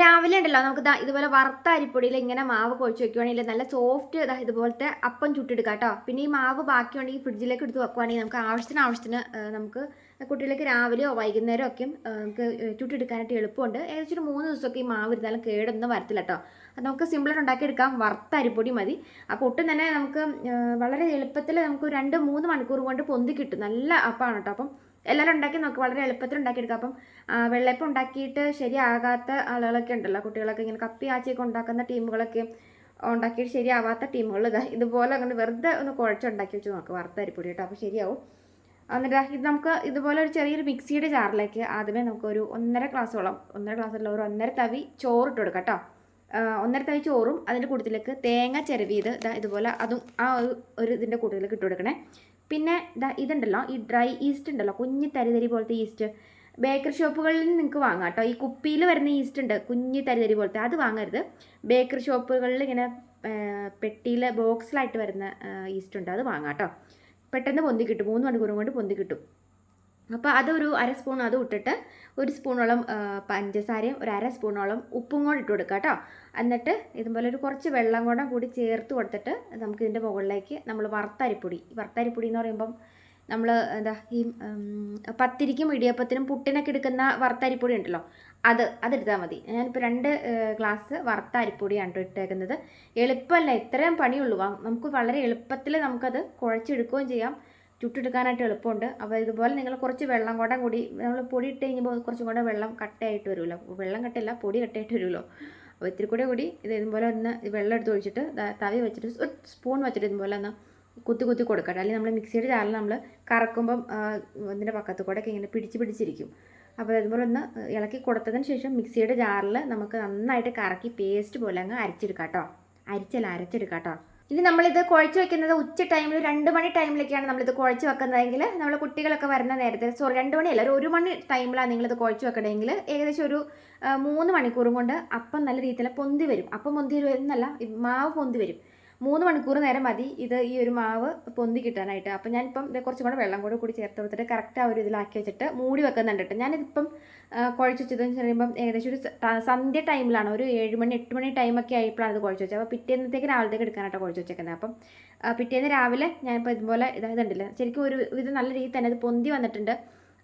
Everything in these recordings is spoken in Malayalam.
രാവിലെ ഉണ്ടല്ലോ നമുക്ക് ഇതുപോലെ വറുത്ത അരിപ്പൊടിയിൽ ഇങ്ങനെ മാവ് കുഴച്ച് വെക്കുവാണെങ്കിൽ നല്ല സോഫ്റ്റ് ഇതാ ഇതുപോലത്തെ അപ്പം ചുട്ടെടുക്കാം കേട്ടോ. പിന്നെ ഈ മാവ് ബാക്കിയുണ്ടെങ്കിൽ ഫ്രിഡ്ജിലേക്ക് എടുത്ത് വെക്കുവാണെങ്കിൽ നമുക്ക് ആവശ്യത്തിന് ആവശ്യത്തിന് നമുക്ക് കുട്ടികൾക്ക് രാവിലെയോ വൈകുന്നേരമോ ഒക്കെ നമുക്ക് ചുട്ടെടുക്കാനായിട്ട് എളുപ്പമുണ്ട്. ഏകദേശം ഒരു മൂന്ന് ദിവസമൊക്കെ ഈ മാവ് ഇരുന്നാലും കേടൊന്നും വരത്തില്ല കേട്ടോ. അത് നമുക്ക് സിമ്പിളായിട്ട് ഉണ്ടാക്കിയെടുക്കാം. വറുത്ത അരിപ്പൊടി മതി. അപ്പോൾ ഒട്ടും തന്നെ നമുക്ക് വളരെ എളുപ്പത്തിൽ നമുക്ക് രണ്ട് മൂന്ന് മണിക്കൂർ കൊണ്ട് പൊന്തി കിട്ടും. നല്ല അപ്പമാണ് കേട്ടോ. അപ്പം എല്ലാവരും ഉണ്ടാക്കി നോക്കി. വളരെ എളുപ്പത്തിൽ ഉണ്ടാക്കിയെടുക്കാം. അപ്പം വെള്ളയപ്പം ഉണ്ടാക്കിയിട്ട് ശരിയാകാത്ത ആളുകളൊക്കെ ഉണ്ടല്ലോ കുട്ടികളൊക്കെ ഇങ്ങനെ കപ്പി ആച്ചിയൊക്കെ ഉണ്ടാക്കുന്ന ടീമുകളൊക്കെ ഉണ്ടാക്കിയിട്ട് ശരിയാവാത്ത ടീമുകൾ. ഇതാ ഇതുപോലെ അങ്ങനെ വെറുതെ ഒന്ന് കുഴച്ചുണ്ടാക്കി വെച്ച് നോക്കുക വറുത്ത അരിപ്പൊടി കേട്ടോ. അപ്പോൾ ശരിയാവും. എന്നിട്ട് ഇത് നമുക്ക് ഇതുപോലെ ഒരു ചെറിയൊരു മിക്സിയുടെ ജാറിലേക്ക് ആദ്യമേ നമുക്ക് ഒരു ഒന്നര ഗ്ലാസ്സോളം ഒന്നര ഗ്ലാസ്സുള്ള ഒരു ഒന്നര തവി ചോറ് ഇട്ട് കൊടുക്കാം കേട്ടോ. ഒന്നര തവി ചോറും അതിന്റെ കൂട്ടത്തിലേക്ക് തേങ്ങ ചിരവിയത് ഇതാ ഇതുപോലെ അതും ആ ഒരു ഇതിന്റെ കൂട്ടത്തിലേക്ക് ഇട്ട് കൊടുക്കണേ. പിന്നെ ഇതാ ഇതുണ്ടല്ലോ ഈ ഡ്രൈ ഈസ്റ്റ് ഉണ്ടല്ലോ കുഞ്ഞു തരിതരി പോലത്തെ ഈസ്റ്റ് ബേക്കറി ഷോപ്പുകളിൽ നിന്ന് നിങ്ങൾക്ക് വാങ്ങാം കേട്ടോ. ഈ കുപ്പിയിൽ വരുന്ന ഈസ്റ്റ് ഉണ്ട് കുഞ്ഞു തരിതരി പോലത്തെ അത് വാങ്ങരുത്. ബേക്കറി ഷോപ്പുകളിൽ ഇങ്ങനെ പെട്ടിയിൽ ബോക്സിലായിട്ട് വരുന്ന ഈസ്റ്റ് ഉണ്ട് അത് വാങ്ങാം കേട്ടോ. പെട്ടെന്ന് പൊന്തി കിട്ടും മൂന്ന് മണിക്കൂറും കൊണ്ട് പൊന്തി കിട്ടും. അപ്പോൾ അതൊരു അര സ്പൂൺ അത് ഇട്ടിട്ട് ഒരു സ്പൂണോളം പഞ്ചസാരയും ഒരു അര സ്പൂണോളം ഉപ്പും കൂടെ ഇട്ട് കൊടുക്കുക കേട്ടോ. എന്നിട്ട് ഇതുപോലെ ഒരു കുറച്ച് വെള്ളം കൂടെ കൂടി ചേർത്ത് കൊടുത്തിട്ട് നമുക്ക് ഇതിന്റെ മുകളിലേക്ക് നമ്മൾ വറുത്തരിപ്പൊടി. വറുത്തരിപ്പൊടി എന്ന് പറയുമ്പം നമ്മൾ എന്താ ഈ പത്തിരിക്കും ഇടിയപ്പത്തിനും പുട്ടിനൊക്കെ എടുക്കുന്ന വറുത്തരിപ്പൊടി ഉണ്ടല്ലോ അത് അതെടുത്താൽ മതി. ഞാനിപ്പോൾ രണ്ട് ഗ്ലാസ് വറുത്ത അരിപ്പൊടിയാണ് ഇട്ടേക്കുന്നത്. എളുപ്പമല്ല ഇത്രയും പണിയുള്ളൂ. നമുക്ക് വളരെ എളുപ്പത്തിൽ നമുക്കത് കുഴച്ചെടുക്കുകയും ചെയ്യാം. ചുട്ടെടുക്കാനായിട്ട് എളുപ്പമുണ്ട്. അപ്പോൾ ഇതുപോലെ നിങ്ങൾ കുറച്ച് വെള്ളം കൂടെ കൂടി നമ്മൾ പൊടി ഇട്ട് കഴിഞ്ഞപ്പോൾ കുറച്ചും കൂടെ വെള്ളം കട്ടയായിട്ട് വരുമല്ലോ. വെള്ളം കട്ടയല്ല പൊടി കട്ടയായിട്ട് വരുമല്ലോ. അപ്പോൾ ഇത്തിരി കൂടെ കൂടി ഇത് ഇതുപോലെ ഒന്ന് വെള്ളം എടുത്ത് ഒഴിച്ചിട്ട് തവി വെച്ചിട്ട് ഒരു സ്പൂൺ വെച്ചിട്ട് ഇതുപോലെ ഒന്ന് കുത്തി കുത്തി കൊടുക്കട്ടെ. അല്ലെങ്കിൽ നമ്മൾ മിക്സിയുടെ ചാലിൽ നമ്മൾ കറക്കുമ്പം ഇതിന്റെ പക്കത്ത് കൂടെ ഒക്കെ ഇങ്ങനെ പിടിച്ച് പിടിച്ചിരിക്കും. അപ്പോൾ ഇതുപോലെ ഒന്ന് ഇളക്കി കൊടുത്തതിന് ശേഷം മിക്സിയുടെ ജാറിൽ നമുക്ക് നന്നായിട്ട് കറക്കി പേസ്റ്റ് പോലെ അങ്ങ് അരിച്ചെടുക്കാം കേട്ടോ. അരിച്ചല്ല അരച്ചെടുക്കാം കേട്ടോ. ഇനി നമ്മളിത് കുഴച്ച് വെക്കുന്നത് ഉച്ച ടൈമിൽ രണ്ട് മണി ടൈമിലൊക്കെയാണ് നമ്മളിത് കുഴച്ച് വെക്കുന്നതെങ്കിൽ നമ്മൾ കുട്ടികളൊക്കെ വരുന്ന നേരത്തെ സോറി രണ്ട് മണിയല്ല ഒരു ഒരു മണി ടൈമിലാണ് നിങ്ങളിത് കുഴച്ച് വെക്കണമെങ്കിൽ ഏകദേശം ഒരു മൂന്ന് മണിക്കൂറും കൊണ്ട് അപ്പം നല്ല രീതിയിൽ പൊന്തി വരും. അപ്പം പൊന്തി വരുന്നല്ല മാവ് പൊന്തി വരും. മൂന്ന് മണിക്കൂർ നേരം മതി. ഇത് ഈ ഒരു മാവ് പൊന്തി കിട്ടാനായിട്ട്. അപ്പം ഞാനിപ്പം ഇത് കുറച്ചും കൂടെ വെള്ളം കൂടെ കൂടി ചേർത്ത് കൊടുത്തിട്ട് കറക്റ്റ് ആ ഒരു ഇതിലാക്കി വെച്ചിട്ട് മൂടി വെക്കുന്നുണ്ട് കേട്ടോ ഞാനിതിപ്പം കുഴച്ച് വെച്ചതെന്ന് പറയുമ്പം ഏകദേശം ഒരു സന്ധ്യ ടൈമിലാണ്. ഒരു ഏഴ് മണി എട്ട് മണി ടൈമൊക്കെ ആയപ്പോഴാണ് ഇത് കുഴച്ച് വെച്ചത്. അപ്പോൾ പിറ്റേന്നത്തേക്ക് രാവിലത്തേക്ക് എടുക്കാനായിട്ട് കുഴച്ച് വെച്ചേക്കുന്നത് അപ്പം പിറ്റേന്ന് രാവിലെ ഞാനിപ്പോൾ ഇതുപോലെ ഇതായത് ഉണ്ടല്ലോ ശരിക്കും ഒരു ഇത് നല്ല രീതിയിൽ തന്നെ ഇത് പൊന്തി വന്നിട്ടുണ്ട്.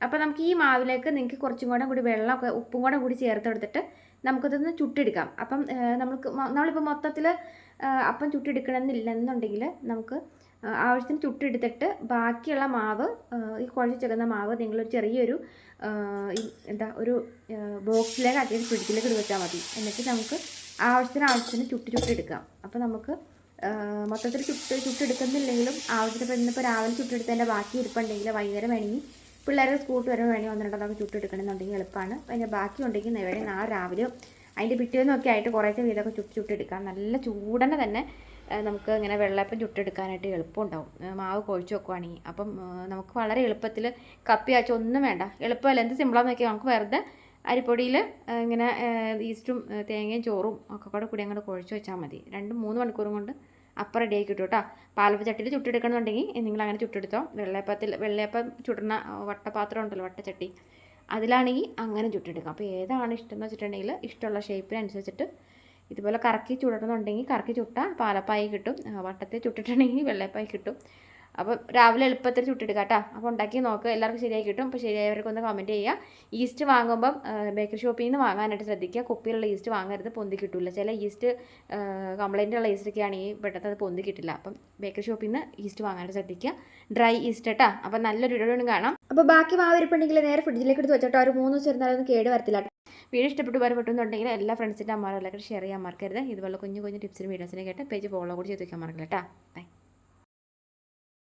അപ്പോൾ നമുക്ക് ഈ മാവിലേക്ക് നിങ്ങൾക്ക് കുറച്ചും കൂടെ കൂടി വെള്ളമൊക്കെ ഉപ്പും കൂടെ കൂടി ചേർത്ത് കൊടുത്തിട്ട് നമുക്കതൊന്ന് ചുട്ടെടുക്കാം. അപ്പം നമുക്ക് നമ്മളിപ്പോൾ മൊത്തത്തിൽ അപ്പം ചുട്ടെടുക്കണമെന്നില്ലെന്നുണ്ടെങ്കിൽ നമുക്ക് ആവശ്യത്തിന് ചുട്ടെടുത്തിട്ട് ബാക്കിയുള്ള മാവ് ഈ കുഴച്ച് ചേർക്കുന്ന മാവ് നിങ്ങളൊരു ചെറിയൊരു എന്താ ഒരു ബോക്സിലേക്ക് അതിൽ എടുത്ത് വെച്ചാൽ മതി. എന്നിട്ട് നമുക്ക് ആവശ്യത്തിന് ആവശ്യത്തിന് ചുട്ട് ചുട്ടെടുക്കാം. അപ്പോൾ നമുക്ക് മൊത്തത്തിൽ ചുട്ട് ചുട്ടെടുക്കുന്നില്ലെങ്കിലും ആവശ്യത്തിന് ഇപ്പോൾ രാവിലെ ചുട്ടെടുത്തതിന്റെ ബാക്കി ഇരിപ്പുണ്ടെങ്കിൽ വൈകുന്നേരം വേണമെങ്കിൽ പിള്ളേരെ സ്കൂട്ട് വരുമ്പോൾ വേണമെങ്കിൽ ഒന്ന് രണ്ടെണ്ണമൊക്കെ ചുട്ടെടുക്കണമെന്നുണ്ടെങ്കിൽ എളുപ്പമാണ്. അതിന്റെ ബാക്കി ഉണ്ടെങ്കിൽ നേരെ നാളെ രാവിലെ അതിന്റെ പിറ്റേന്നൊക്കെ ആയിട്ട് കുറേശ്ശെ വീതമൊക്കെ ചുട്ട് ചുട്ടെടുക്കാം. നല്ല ചൂടനെ തന്നെ ആ, നമുക്ക് ഇങ്ങനെ വെള്ളപ്പം ചുട്ടെടുക്കാനായിട്ട് എളുപ്പമുണ്ടാവും. ഉണ്ടാവും മാവ് കുഴച്ച് വെക്കുവാണെങ്കിൽ അപ്പം ആ, നമുക്ക് വളരെ എളുപ്പത്തിൽ കപ്പി ആച്ച ഒന്നും വേണ്ട. എളുപ്പമല്ല എന്ത് സിമ്പിളാന്ന് നോക്കിയാൽ നമുക്ക് വെറുതെ അരിപ്പൊടിയിൽ ഇങ്ങനെ ആ, ഈസ്റ്റും ആ, തേങ്ങയും ചോറും ഒക്കെ കൂടെ കൂടി അങ്ങോട്ട് കുഴച്ച് വെച്ചാൽ മതി. രണ്ട് മൂന്ന് മണിക്കൂറും കൊണ്ട് അപ്പം റെഡി ആക്കി കിട്ടും കേട്ടോ പാലപ്പ ചട്ടിയിൽ ചുട്ടെടുക്കണമെന്നുണ്ടെങ്കിൽ നിങ്ങൾ അങ്ങനെ ചുട്ടെടുത്തോ. വെള്ളയപ്പത്തിൽ വെള്ളയപ്പം ചുടുന്ന വട്ടപാത്രം ഉണ്ടല്ലോ വട്ടച്ചട്ടി. അതിലാണെങ്കിൽ അങ്ങനെ ചുട്ടെടുക്കാം. അപ്പോൾ ഏതാണ് ഇഷ്ടം എന്ന് വെച്ചിട്ടുണ്ടെങ്കിൽ ഇഷ്ടമുള്ള ഷേപ്പിനനുസരിച്ചിട്ട് ഇതുപോലെ കറക്കി ചുടണമെന്നുണ്ടെങ്കിൽ കറക്കി ചുട്ടാൽ പാലപ്പായി കിട്ടും. വട്ടത്തിൽ ചുട്ടിട്ടുണ്ടെങ്കിൽ വെള്ളയപ്പായി കിട്ടും. അപ്പോൾ രാവിലെ എളുപ്പത്തിൽ ചുട്ടെടുക്കുക കേട്ടോ. അപ്പോൾ ഉണ്ടാക്കി നോക്കുക എല്ലാവർക്കും ശരിയായി കിട്ടും. അപ്പോൾ ശരിയായവർക്ക് ഒന്ന് കമന്റ് ചെയ്യുക. ഈസ്റ്റ് വാങ്ങുമ്പം ബേക്കറി ഷോപ്പിൽ നിന്ന് വാങ്ങാനായിട്ട് ശ്രദ്ധിക്കുക. കുപ്പിയിലുള്ള ഈസ്റ്റ് വാങ്ങരുത് പൊന്തി കിട്ടില്ല ചില ഈസ്റ്റ് കംപ്ലൈന്റ് ഉള്ള ഈസ്റ്റൊക്കെ ആണെങ്കിൽ പെട്ടെന്ന് അത് പൊന്തി കിട്ടില്ല. അപ്പം ബേക്കറി ഷോപ്പിൽ നിന്ന് ഈസ്റ്റ് വാങ്ങാനായിട്ട് ശ്രദ്ധിക്കുക. ഡ്രൈ ഈസ്റ്റ് കേട്ടോ. അപ്പോൾ നല്ലൊരു ഇടവേണം കാണാം. അപ്പോൾ ബാക്കി മാവരിപ്പുണ്ടെങ്കിൽ നേരെ ഫ്രിഡ്ജിലേക്ക് എടുത്ത് വെച്ചിട്ട്. ഒരു മൂന്ന് ദിവസം ഇരുന്നാലൊന്നും കേട് വരത്തില്ല. വീഡിയോ ഇഷ്ടപ്പെട്ട് വരെ പെട്ടെന്നുണ്ടെങ്കിൽ എല്ലാ ഫ്രണ്ട്സിന്റെ അമ്മമാരെല്ലാം ഷെയർ ചെയ്യാൻ മറക്കരുത്. ഇതുപോലെ കുഞ്ഞു കുഞ്ഞു ടിപ്സിനും വീഡിയോസിനും കേട്ട് പേജ് ഫോളോ കൂടി ചെയ്ത് വയ്ക്കാൻ മറക്കില്ല കേട്ടോ. ബൈ